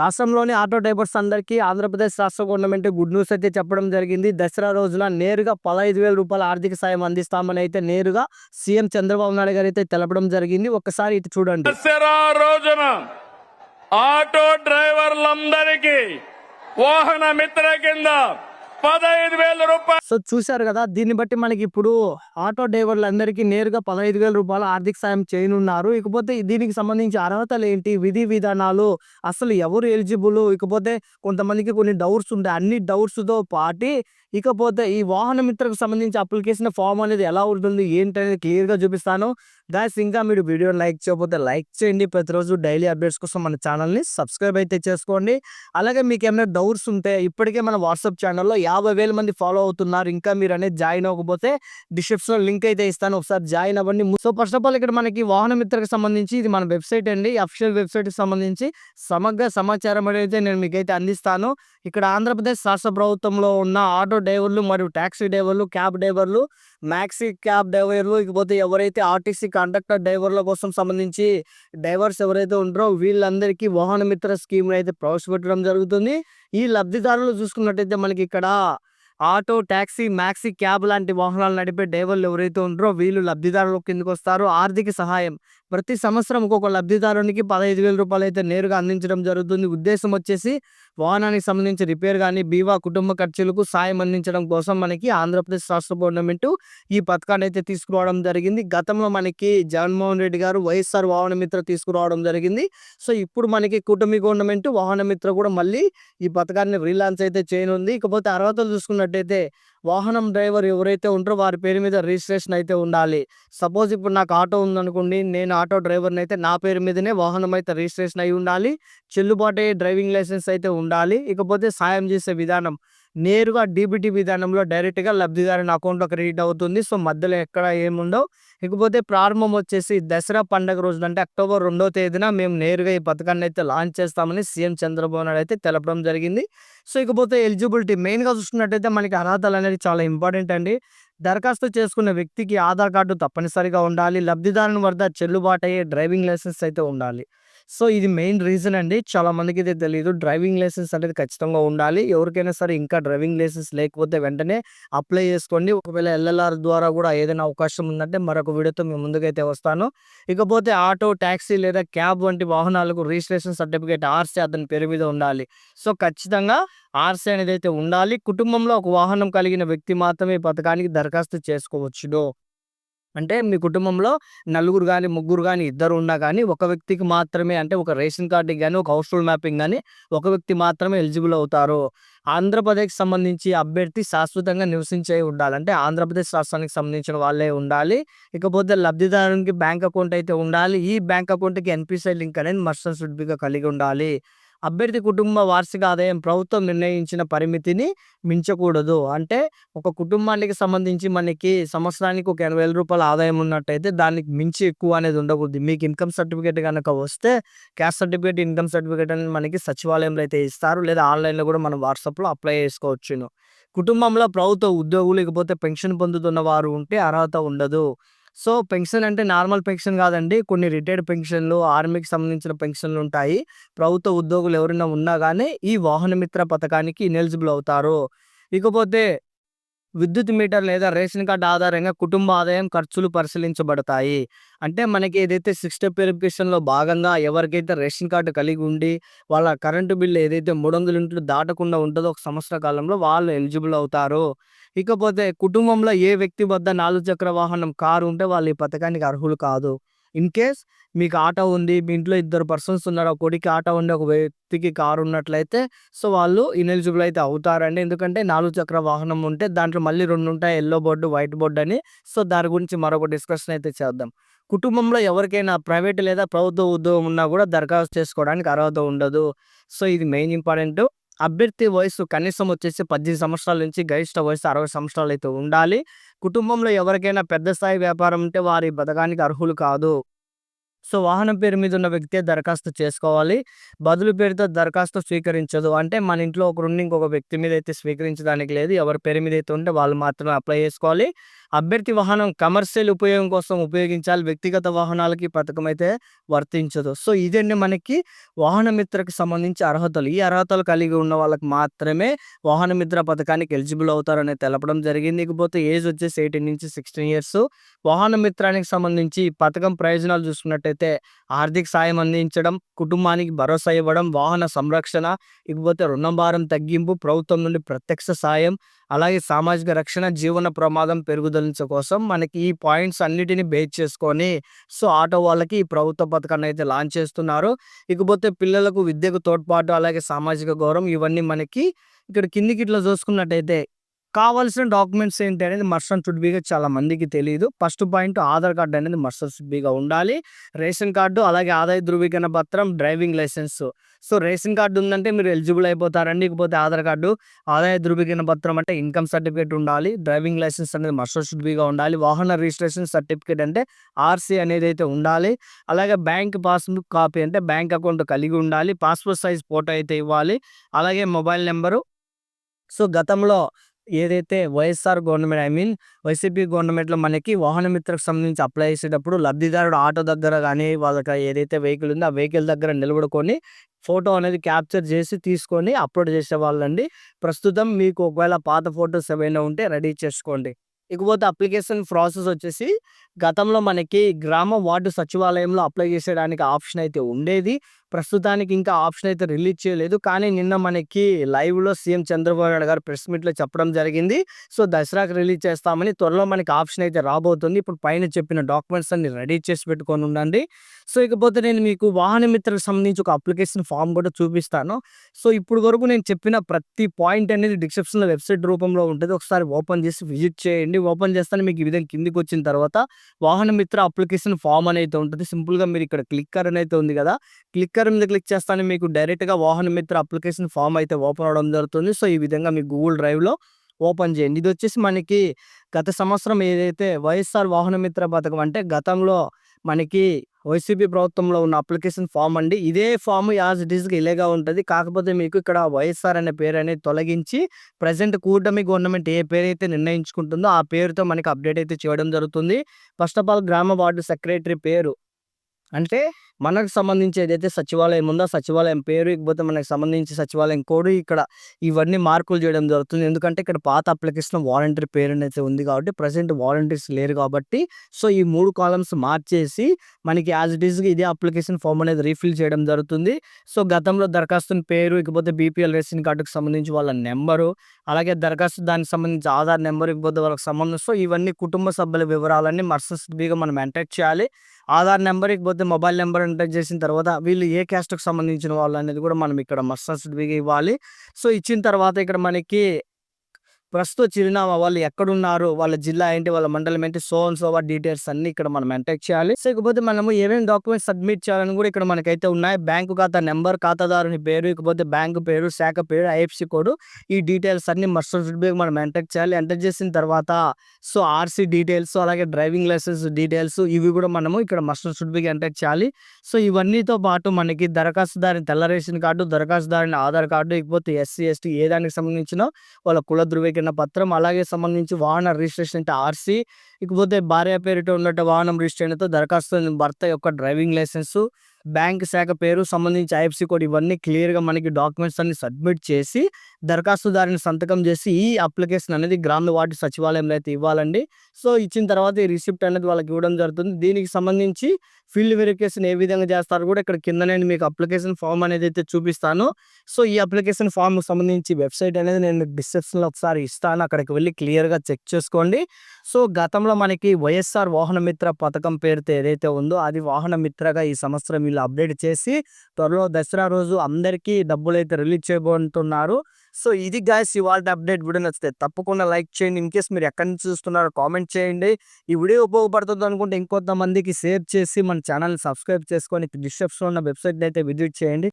రాష్ట్రంలోని auto drivers అందరికీ ఆంధ్రప్రదేశ్ రాష్ట్ర గవర్నమెంట్ గుడ్ న్యూస్ అయితే చెప్పడం జరిగింది. దసరా రోజున నేరుగా పదహైదు వేల రూపాయల ఆర్థిక సాయం అందిస్తామని అయితే నేరుగా సీఎం చంద్రబాబు నాయుడు గారు అయితే తెలపడం జరిగింది. ఒకసారి ఇటు చూడండి. దసరా రోజున ఆటో డ్రైవర్లందరికీ వాహన మిత్ర కింద పదహైదు వేల రూపాయలు. సో చూశారు కదా దీన్ని బట్టి మనకి ఇప్పుడు ఆటో డ్రైవర్లందరికీ నేరుగా పదహైదు వేల రూపాయలు ఆర్థిక సాయం చేయనున్నారు. ఇకపోతే దీనికి సంబంధించి అర్హతలు ఏంటి? విధి విధానాలు అసలు ఎవరు ఎలిజిబుల్? ఇకపోతే కొంతమందికి కొన్ని డౌట్స్ ఉంటాయి. అన్ని డౌట్స్తో పాటి ఇకపోతే ఈ వాహన మిత్రకు సంబంధించి అప్లికేషన్ ఫామ్ అనేది ఎలా ఉంటుంది ఏంటి అనేది క్లియర్గా చూపిస్తాను. గాయస్ ఇంకా మీరు వీడియో లైక్ చేయకపోతే లైక్ చేయండి. ప్రతిరోజు డైలీ అప్డేట్స్ కోసం మన ఛానల్ని సబ్స్క్రైబ్ అయితే చేసుకోండి. అలాగే మీకు ఏమైనా డౌట్స్ ఉంటే ఇప్పటికే మన వాట్సాప్ ఛానల్లో యాభై వేల మంది ఫాలో అవుతున్నారు. ఇంకా మీరు అనేది జాయిన్ అవ్వకపోతే డిస్క్రిప్షన్లో లింక్ అయితే ఇస్తాను. ఒకసారి జాయిన్ అవ్వండి. సో ఫస్ట్ ఆఫ్ ఆల్ ఇక్కడ మనకి వాహన మిత్రకు సంబంధించి ఇది మన వెబ్సైట్ అండి. అఫిషియల్ వెబ్సైట్కి సంబంధించి సమగ్ర సమాచారం అనేది నేను మీకైతే అందిస్తాను. ఇక్కడ ఆంధ్రప్రదేశ్ రాష్ట్ర ప్రభుత్వంలో ఉన్న ఆటో డ్రైవర్లు మరియు ట్యాక్సీ డ్రైవర్లు క్యాబ్ డ్రైవర్లు మ్యాక్సీ క్యాబ్ డ్రైవర్లు ఇకపోతే ఎవరైతే ఆర్టీసీ కండక్టర్ డ్రైవర్ల కోసం సంబంధించి డ్రైవర్స్ ఎవరైతే ఉంటారో వీళ్ళందరికీ వాహన మిత్ర స్కీమ్ని అయితే ప్రవేశపెట్టడం జరుగుతుంది. ఈ లబ్ధిదారులు చూసుకున్నట్టయితే మనకి ఇక్కడ ఆటో ట్యాక్సీ మ్యాక్సీ క్యాబ్ లాంటి వాహనాలు నడిపే డ్రైవర్లు ఎవరైతే ఉంటారో వీళ్ళు లబ్ధిదారుల కిందకు వస్తారు. ఆర్థిక సహాయం ప్రతి సంవత్సరం ఒక్కొక్క లబ్ధిదారునికి పదహైదు వేల రూపాయలు అయితే నేరుగా అందించడం జరుగుతుంది. ఉద్దేశం వచ్చేసి వాహనానికి సంబంధించి రిపేర్ కానీ బీమా కుటుంబ ఖర్చులకు సాయం అందించడం కోసం మనకి ఆంధ్రప్రదేశ్ రాష్ట్ర గవర్నమెంట్ ఈ పథకాన్ని అయితే తీసుకురావడం జరిగింది. గతంలో మనకి జగన్మోహన్ రెడ్డి గారు వైఎస్ఆర్ వాహన మిత్ర తీసుకురావడం జరిగింది. సో ఇప్పుడు మనకి కుటుంబీ గవర్నమెంట్ వాహన మిత్ర కూడా మళ్ళీ ఈ పథకాన్ని రీలాంచ్ అయితే చేయనుంది. ఇకపోతే అర్హతలు చూసుకున్నట్టయితే వాహనం డ్రైవర్ ఎవరైతే ఉంటారో వారి పేరు మీద రిజిస్ట్రేషన్ అయితే ఉండాలి. సపోజ్ ఇప్పుడు నాకు ఆటో ఉందనుకోండి నేను ఆటో డ్రైవర్ని అయితే నా పేరు మీదనే వాహనం అయితే రిజిస్ట్రేషన్ అయి ఉండాలి. చెల్లుబాటు అయ్యే డ్రైవింగ్ లైసెన్స్ అయితే ఉండాలి. ఇకపోతే సాయం చేసే విధానం. నేరుగా డీబీటీ విధానంలో డైరెక్ట్గా లబ్ధిదారుని అకౌంట్లో క్రెడిట్ అవుతుంది. సో మధ్యలో ఎక్కడ ఏముండవు. ఇకపోతే ప్రారంభం వచ్చేసి దసరా పండగ రోజున అంటే అక్టోబర్ రెండో తేదీన మేము నేరుగా ఈ పథకాన్ని అయితే లాంచ్ చేస్తామని సీఎం చంద్రబాబు నాయుడు అయితే తెలపడం జరిగింది. సో ఇకపోతే ఎలిజిబిలిటీ మెయిన్గా చూసుకున్నట్టయితే మనకి అర్హతలు అనేది చాలా ఇంపార్టెంట్ అండి. దరఖాస్తు చేసుకున్న వ్యక్తికి ఆధార్ కార్డు తప్పనిసరిగా ఉండాలి. లబ్ధిదారుని వద్ద చెల్లుబాటు అయ్యే డ్రైవింగ్ లైసెన్స్ అయితే ఉండాలి. సో ఇది మెయిన్ రీజన్ అండి. చాలా మందికి అయితే తెలియదు డ్రైవింగ్ లైసెన్స్ అనేది ఖచ్చితంగా ఉండాలి. ఎవరికైనా సరే ఇంకా డ్రైవింగ్ లైసెన్స్ లేకపోతే వెంటనే అప్లై చేసుకోండి. ఒకవేళ ఎల్ఎల్ఆర్ ద్వారా కూడా ఏదైనా అవకాశం ఉందంటే మరొక వీడియోతో మేము ముందుకైతే వస్తాను. ఇకపోతే ఆటో ట్యాక్సీ లేదా క్యాబ్ వంటి వాహనాలకు రిజిస్ట్రేషన్ సర్టిఫికేట్ ఆర్సీ అతని పేరు మీద ఉండాలి. సో ఖచ్చితంగా ఆర్సీ అనేది అయితే ఉండాలి. కుటుంబంలో ఒక వాహనం కలిగిన వ్యక్తి మాత్రమే ఈ పథకానికి దరఖాస్తు చేసుకోవచ్చును. అంటే మీ కుటుంబంలో నలుగురు కానీ ముగ్గురు కానీ ఇద్దరు ఉన్నా కానీ ఒక వ్యక్తికి మాత్రమే అంటే ఒక రేషన్ కార్డుకి కానీ ఒక హౌస్ హోల్డ్ మ్యాపింగ్ కానీ ఒక వ్యక్తి మాత్రమే ఎలిజిబుల్ అవుతారు. ఆంధ్రప్రదేశ్కి సంబంధించి అభ్యర్థి శాశ్వతంగా నివసించే ఉండాలి. అంటే ఆంధ్రప్రదేశ్ రాష్ట్రానికి సంబంధించిన వాళ్ళే ఉండాలి. ఇకపోతే లబ్ధిదారునికి బ్యాంక్ అకౌంట్ అయితే ఉండాలి. ఈ బ్యాంక్ అకౌంట్కి ఎన్పిసిఐ లింక్ అనేది మస్టన్ సుడ్బిగా కలిగి ఉండాలి. అభ్యర్థి కుటుంబ వార్షిక ఆదాయం ప్రభుత్వం నిర్ణయించిన పరిమితిని మించకూడదు. అంటే ఒక కుటుంబానికి సంబంధించి మనకి సంవత్సరానికి ఒక ఎనభై వేల రూపాయల ఆదాయం ఉన్నట్టయితే దానికి మించి ఎక్కువ అనేది ఉండకూడదు. మీకు ఇన్కమ్ సర్టిఫికేట్ కనుక వస్తే క్యాస్ట్ సర్టిఫికేట్ ఇన్కమ్ సర్టిఫికేట్ అనేది మనకి సచివాలయంలో అయితే ఇస్తారు. లేదా ఆన్లైన్లో కూడా మనం వాట్సాప్లో అప్లై చేసుకోవచ్చును. కుటుంబంలో ప్రభుత్వ ఉద్యోగులు లేకపోతే పెన్షన్ పొందుతున్న వారు ఉంటే అర్హత ఉండదు. సో పెన్షన్ అంటే నార్మల్ పెన్షన్ కాదండి. కొన్ని రిటైర్డ్ పెన్షన్లు ఆర్మీకి సంబంధించిన పెన్షన్లు ఉంటాయి ప్రభుత్వ ఉద్యోగులు ఎవరైనా ఉన్నా కానీ ఈ వాహన మిత్ర పథకానికి ఇనెలిజిబుల్ అవుతారు. ఇకపోతే విద్యుత్ మీటర్ లేదా రేషన్ కార్డు ఆధారంగా కుటుంబ ఆదాయం ఖర్చులు పరిశీలించబడతాయి. అంటే మనకి ఏదైతే సిక్స్ స్టెప్ వెరిఫికేషన్లో భాగంగా ఎవరికైతే రేషన్ కార్డు కలిగి ఉండి వాళ్ళ కరెంటు బిల్లు ఏదైతే మూడు వందల యూనిట్లు దాటకుండా ఉంటుందో ఒక సంవత్సర కాలంలో వాళ్ళు ఎలిజిబుల్ అవుతారు. ఇకపోతే కుటుంబంలో ఏ వ్యక్తి వద్ద నాలుగు చక్ర వాహనం కారు ఉంటే వాళ్ళు ఈ పథకానికి అర్హులు కాదు. ఇన్ కేస్ మీకు ఆటో ఉంది మీ ఇంట్లో ఇద్దరు పర్సన్స్ ఉన్నారు ఒకటికి ఆటో ఉండి ఒక వ్యక్తికి కారు ఉన్నట్లయితే సో వాళ్ళు ఇనెలిజిబుల్ అయితే అవుతారండి. ఎందుకంటే నాలుగు చక్ర వాహనం ఉంటే దాంట్లో మళ్ళీ రెండు ఉంటాయి ఎల్లో బోర్డు వైట్ బోర్డు అని. సో దాని గురించి మరొక డిస్కషన్ అయితే చేద్దాం. కుటుంబంలో ఎవరికైనా ప్రైవేట్ లేదా ప్రభుత్వ ఉద్యోగం ఉన్నా కూడా దరఖాస్తు చేసుకోవడానికి అర్హత ఉండదు. సో ఇది మెయిన్ ఇంపార్టెంట్ అభ్యర్థి వయసు కనీసం వచ్చేసి పద్దెనిమిది సంవత్సరాల నుంచి గరిష్ట వయసు అరవై సంవత్సరాలు అయితే ఉండాలి. కుటుంబంలో ఎవరికైనా పెద్ద స్థాయి వ్యాపారం ఉంటే వారి పథకానికి అర్హులు కాదు. సో వాహనం పేరు మీద ఉన్న వ్యక్తే దరఖాస్తు చేసుకోవాలి. బదులు పేరుతో దరఖాస్తు స్వీకరించదు. అంటే మన ఇంట్లో ఒకరుండి ఇంకొక వ్యక్తి మీద అయితే స్వీకరించడానికి లేదు. ఎవరి పేరు మీద అయితే ఉంటే వాళ్ళు మాత్రమే అప్లై చేసుకోవాలి. అభ్యర్థి వాహనం కమర్షియల్ ఉపయోగం కోసం ఉపయోగించాలి. వ్యక్తిగత వాహనాలకి ఈ పథకం అయితే వర్తించదు. సో ఇదండి మనకి వాహన మిత్రకు సంబంధించి అర్హతలు. ఈ అర్హతలు కలిగి ఉన్న వాళ్ళకి మాత్రమే వాహన మిత్ర పథకానికి ఎలిజిబుల్ అవుతారని తెలపడం జరిగింది. ఇకపోతే ఏజ్ వచ్చేసి ఎయిటీన్ నుంచి సిక్స్టీన్ ఇయర్స్. వాహన మిత్రానికి సంబంధించి ఈ పథకం ప్రయోజనాలు చూసుకున్నట్టయితే ఆర్థిక సాయం అందించడం కుటుంబానికి భరోసా ఇవ్వడం వాహన సంరక్షణ ఇకపోతే రుణ భారం తగ్గింపు ప్రభుత్వం నుండి ప్రత్యక్ష సాయం అలాగే సామాజిక రక్షణ జీవన ప్రమాదం పెరుగుదల కోసం మనకి ఈ పాయింట్స్ అన్నిటిని బేస్ చేసుకొని సో ఆటో వాళ్ళకి ఈ ప్రభుత్వ పథకాన్ని అయితే లాంచ్ చేస్తున్నారు. ఇకపోతే పిల్లలకు విద్యకు తోడ్పాటు అలాగే సామాజిక గౌరవం ఇవన్నీ మనకి ఇక్కడ కిందికి ఇట్లా చూసుకున్నట్టయితే కావాల్సిన డాక్యుమెంట్స్ ఏంటి అనేది మర్సన్ షుడ్ బీగా చాలా మందికి తెలియదు ఫస్ట్ పాయింట్ ఆధార్ కార్డు అనేది మర్సన్ షుడ్ బీగా ఉండాలి. రేషన్ కార్డు అలాగే ఆదాయ ధృవీకరణ పత్రం driving licence. So ration card ఉందంటే మీరు ఎలిజిబుల్ అయిపోతారండి ఇకపోతే ఆధార్ కార్డు ఆదాయ ధృవీకరణ పత్రం అంటే ఇన్కమ్ సర్టిఫికేట్ ఉండాలి. డ్రైవింగ్ లైసెన్స్ అనేది మస్టర్ షుడ్ బీగా ఉండాలి. వాహన రిజిస్ట్రేషన్ సర్టిఫికేట్ అంటే ఆర్సీ అనేది అయితే ఉండాలి. అలాగే బ్యాంక్ పాస్బుక్ కాపీ అంటే బ్యాంక్ అకౌంట్ కలిగి ఉండాలి. పాస్పోర్ట్ సైజ్ ఫోటో అయితే ఇవ్వాలి. అలాగే మొబైల్ నెంబరు. సో గతంలో ఏదైతే YSR government I mean YCP గవర్నమెంట్లో మనకి వాహన మిత్రకు సంబంధించి అప్లై చేసేటప్పుడు లబ్ధిదారుడు ఆటో దగ్గర కానీ వాళ్ళకి ఏదైతే వెహికల్ ఉందో ఆ వెహికల్ దగ్గర నిలబడుకొని ఫోటో అనేది క్యాప్చర్ చేసి తీసుకొని అప్లోడ్ చేసేవాళ్ళండి ప్రస్తుతం మీకు ఒకవేళ పాత ఫోటోస్ ఏమైనా ఉంటే రెడీ చేసుకోండి. ఇకపోతే అప్లికేషన్ ప్రాసెస్ వచ్చేసి గతంలో మనకి గ్రామ వార్డు సచివాలయంలో అప్లై చేసేయడానికి ఆప్షన్ అయితే ఉండేది. ప్రస్తుతానికి ఇంకా ఆప్షన్ అయితే రిలీజ్ చేయలేదు. కానీ నిన్న మనకి లైవ్లో సీఎం చంద్రబాబు నాయుడు గారు ప్రెస్ మీట్లో చెప్పడం జరిగింది. సో దసరాకి రిలీజ్ చేస్తామని త్వరలో మనకి ఆప్షన్ అయితే రాబోతుంది. ఇప్పుడు పైన చెప్పిన డాక్యుమెంట్స్ అన్ని రెడీ చేసి పెట్టుకొని ఉండండి. సో ఇకపోతే నేను మీకు వాహన మిత్రులకు సంబంధించి ఒక అప్లికేషన్ ఫామ్ కూడా చూపిస్తాను. సో ఇప్పుడు వరకు నేను చెప్పిన ప్రతి పాయింట్ అనేది డిస్క్రిప్షన్లో వెబ్సైట్ రూపంలో ఉంటుంది. ఒకసారి ఓపెన్ చేసి విజిట్ చేయండి. ఓపెన్ చేస్తాను మీకు ఈ విధంగా కిందికి వచ్చిన తర్వాత వాహన మిత్ర అప్లికేషన్ ఫామ్ అనేది ఉంటుంది. సింపుల్గా మీరు ఇక్కడ క్లిక్కర్ అని అయితే ఉంది కదా. క్లిక్ క్లిక్కర్ మీద క్లిక్ చేస్తాను మీకు డైరెక్ట్గా వాహన మిత్ర అప్లికేషన్ ఫామ్ అయితే ఓపెన్ అవడం జరుగుతుంది. సో ఈ విధంగా మీ గూగుల్ డ్రైవ్లో ఓపెన్ చేయండి. ఇది వచ్చేసి మనకి గత సంవత్సరం ఏదైతే వైఎస్ఆర్ వాహన మిత్ర పథకం అంటే గతంలో మనకి వైసీపీ ప్రభుత్వంలో ఉన్న అప్లికేషన్ ఫామ్ అండి. ఇదే ఫామ్ యాజ్ ఇట్ ఈస్గా ఇలాగా ఉంటుంది. కాకపోతే మీకు ఇక్కడ వైఎస్ఆర్ అనే పేరు అనేది తొలగించి ప్రజెంట్ కూటమి గవర్నమెంట్ ఏ పేరు అయితే నిర్ణయించుకుంటుందో ఆ పేరుతో మనకి అప్డేట్ అయితే చేయడం జరుగుతుంది. ఫస్ట్ ఆఫ్ ఆల్ గ్రామ వార్డు సెక్రటరీ పేరు అంటే మనకు సంబంధించి ఏదైతే సచివాలయం ఉందో సచివాలయం పేరు ఇకపోతే మనకు సంబంధించి సచివాలయం కోడ్ ఇక్కడ ఇవన్నీ మార్పులు చేయడం జరుగుతుంది. ఎందుకంటే ఇక్కడ పాత అప్లికేషన్ వాలంటీర్ పేరు అయితే ఉంది కాబట్టి ప్రజెంట్ వాలంటీర్స్ లేరు కాబట్టి సో ఈ మూడు కాలమ్స్ మార్చేసి మనకి యాజ్ ఇట్ ఈస్గా ఇదే అప్లికేషన్ ఫామ్ అనేది రీఫిల్ చేయడం జరుగుతుంది. సో గతంలో దరఖాస్తుని పేరు ఇకపోతే బీపీఎల్ రేషన్ కార్డుకు సంబంధించి వాళ్ళ నెంబరు అలాగే దరఖాస్తు దానికి సంబంధించి ఆధార్ నెంబర్ ఇకపోతే వాళ్ళకి సంబంధం. సో ఇవన్నీ కుటుంబ సభ్యుల వివరాలన్నీ మర్సస్ మనం ఎంటర్ చేయాలి. ఆధార్ నెంబర్ ఇకపోతే మొబైల్ నెంబర్ ఎంటర్ చేసిన తర్వాత వీళ్ళు ఏ క్యాస్ట్కి సంబంధించిన వాళ్ళు అనేది కూడా మనం ఇక్కడ మస్ట్ ఇవ్వాలి. సో ఇచ్చిన తర్వాత ఇక్కడ మనకి ప్రస్తుత చిరునామా వాళ్ళు ఎక్కడున్నారు వాళ్ళ జిల్లా ఏంటి వాళ్ళ మండలం ఏంటి సో అండ్ డీటెయిల్స్ అన్ని ఇక్కడ మనం ఎంటర్ చేయాలి. సో ఇకపోతే మనము ఏమేమి డాక్యుమెంట్స్ సబ్మిట్ చేయాలని కూడా ఇక్కడ మనకైతే ఉన్నాయి. బ్యాంకు ఖాతా నెంబర్ ఖాతాదారుని పేరు ఇకపోతే బ్యాంకు పేరు శాఖ పేరు ఐఎఫ్సి కోడ్ ఈ డీటెయిల్స్ అన్ని మస్టర్ ఫీడ్బ్యాక్ మనం ఎంటర్ చేయాలి. ఎంటర్ చేసిన తర్వాత సో ఆర్సీ డీటెయిల్స్ అలాగే డ్రైవింగ్ లైసెన్స్ డీటెయిల్స్ ఇవి కూడా మనము ఇక్కడ మస్టర్ ఫీడ్బ్యాక్ ఎంటర్ చేయాలి. సో ఇవన్నీతో పాటు మనకి దరఖాస్తుదారిని తెల్ల రేషన్ కార్డు దరఖాస్తుదారిని ఆధార్ కార్డు ఇకపోతే ఎస్సీ ఎస్టీ ఏ దానికి సంబంధించిన వాళ్ళ కుల ధృవీకరణ పత్రం అలాగే సంబంధించి వాహన రిజిస్ట్రేషన్ అంటే ఆర్సీ ఇకపోతే భార్య పేరుతో ఉన్నట్టు వాహనం రిజిస్ట్రేషన్తో దరఖాస్తు భర్త యొక్క డ్రైవింగ్ లైసెన్సు బ్యాంక్ శాఖ పేరు సంబంధించి ఐఎఫ్సి కోడ్ ఇవన్నీ క్లియర్గా మనకి డాక్యుమెంట్స్ అన్ని సబ్మిట్ చేసి దరఖాస్తుదారుని సంతకం చేసి ఈ అప్లికేషన్ అనేది గ్రామ వార్డు సచివాలయంలో అయితే ఇవ్వాలండి. సో ఇచ్చిన తర్వాత ఈ రిసిప్ట్ అనేది వాళ్ళకి ఇవ్వడం జరుగుతుంది. దీనికి సంబంధించి ఫీల్డ్ వెరిఫికేషన్ ఏ విధంగా చేస్తారు కూడా ఇక్కడ కింద నేను మీకు అప్లికేషన్ ఫామ్ అనేది అయితే చూపిస్తాను. సో ఈ అప్లికేషన్ ఫామ్కి సంబంధించి వెబ్సైట్ అనేది నేను డిస్క్రిప్షన్లో ఒకసారి ఇస్తాను. అక్కడికి వెళ్ళి క్లియర్గా చెక్ చేసుకోండి. సో గతంలో మనకి వైఎస్ఆర్ వాహన మిత్ర పథకం పేరుతో ఏదైతే ఉందో అది వాహన మిత్రగా ఈ సంవత్సరం వీళ్ళు అప్డేట్ చేసి త్వరలో దసరా రోజు అందరికీ డబ్బులు అయితే రిలీజ్ చేయబోతున్నారు. సో ఇది గాయస్ ఇవాళ అప్డేట్. వీడియో నచ్చితే తప్పకుండా లైక్ చేయండి. ఇన్ కేస్ మీరు ఎక్కడి నుంచి చూస్తున్నారో కామెంట్ చేయండి. ఈ వీడియో ఉపయోగపడుతుంది అనుకుంటే ఇంకొంతమందికి షేర్ చేసి మన ఛానల్ని సబ్స్క్రైబ్ చేసుకొని డిస్క్రిప్షన్లో ఉన్న వెబ్సైట్ అయితే విజిట్ చేయండి.